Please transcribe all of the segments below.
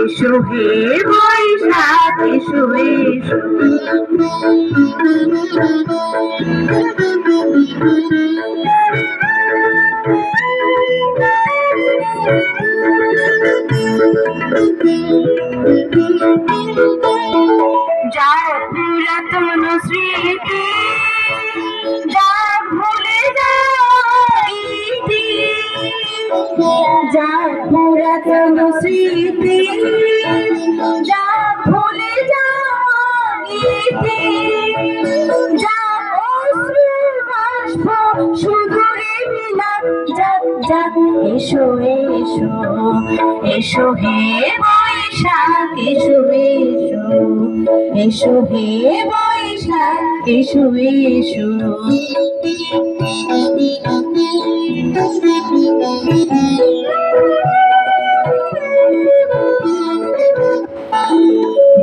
এসো হে বৈশাখ এসো এসো। পুরাতন স্মৃতি যা পুরাতন স্মৃতি? যা ভুলে যাইতি যা অশ্রু মিলাপ যাক যাক এসো এসো এসো হে বৈশাখ এসো এসো। এসো হে বৈশাখ এসো এসো।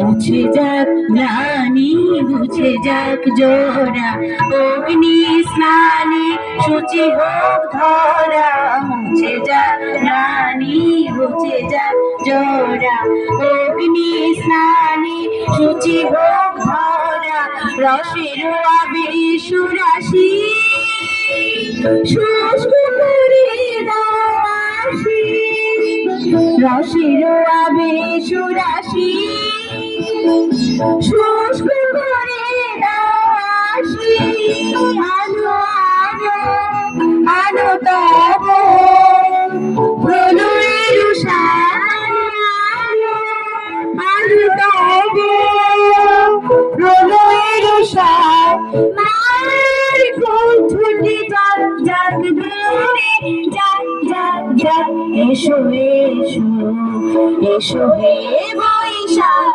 মুছে যাক গ্লানি মুছে যাক জোড়া। অগ্নি স্নানে সূচি হোক ধরা। মুছে যাক গ্লানি মুছে যাক জোড়া। অগ্নি স্নানে সূচি হোক ধরা। রসের আবির সুরাশি। শুষ্ক করে দাসী রসের আবেশ রাশি শুষ্ক করে দাসী আলো আলো আলো তব প্রলয়ের আলো আলো এসো এসো এসো হে বৈশাখ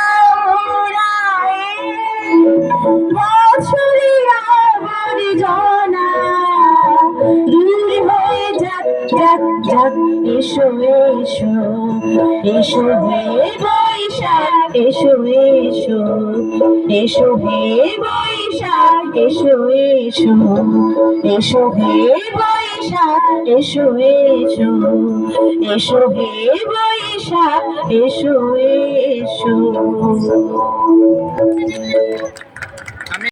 যাক এসো এসো এসো হে বৈশাখ, এসো এসো এসো হে বৈশাখ, এসো এসো এসো হে বৈশাখ, এসো এসো এসো হে বৈশাখ, এসো এসো।